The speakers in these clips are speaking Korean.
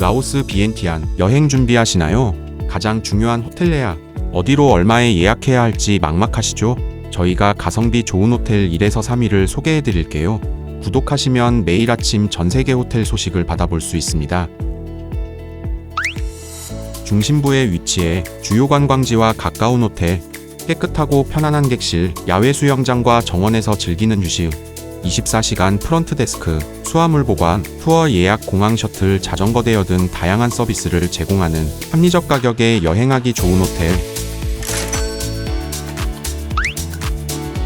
라오스 비엔티안 여행 준비하시나요? 가장 중요한 호텔 예약 어디로 얼마에 예약해야 할지 막막하시죠? 저희가 가성비 좋은 호텔 1에서 3위를 소개해 드릴게요. 구독하시면 매일 아침 전 세계 호텔 소식을 받아볼 수 있습니다. 중심부에 위치해 주요 관광지와 가까운 호텔, 깨끗하고 편안한 객실, 야외 수영장과 정원에서 즐기는 휴식, 24시간 프런트 데스크, 수화물 보관, 투어 예약, 공항 셔틀, 자전거 대여 등 다양한 서비스를 제공하는 합리적 가격에 여행하기 좋은 호텔.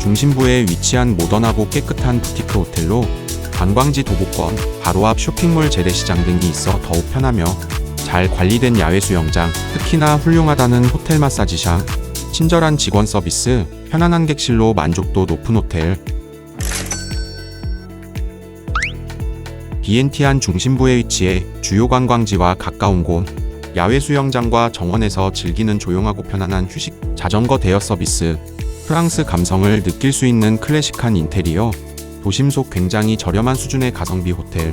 중심부에 위치한 모던하고 깨끗한 부티크 호텔로 관광지 도보권, 바로 앞 쇼핑몰 재래시장 등이 있어 더욱 편하며 잘 관리된 야외 수영장, 특히나 훌륭하다는 호텔 마사지샵, 친절한 직원 서비스, 편안한 객실로 만족도 높은 호텔. 비엔티안 중심부에 위치해 주요 관광지와 가까운 곳, 야외 수영장과 정원에서 즐기는 조용하고 편안한 휴식, 자전거 대여 서비스, 프랑스 감성을 느낄 수 있는 클래식한 인테리어, 도심 속 굉장히 저렴한 수준의 가성비 호텔.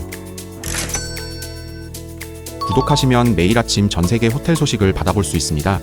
구독하시면 매일 아침 전 세계 호텔 소식을 받아볼 수 있습니다.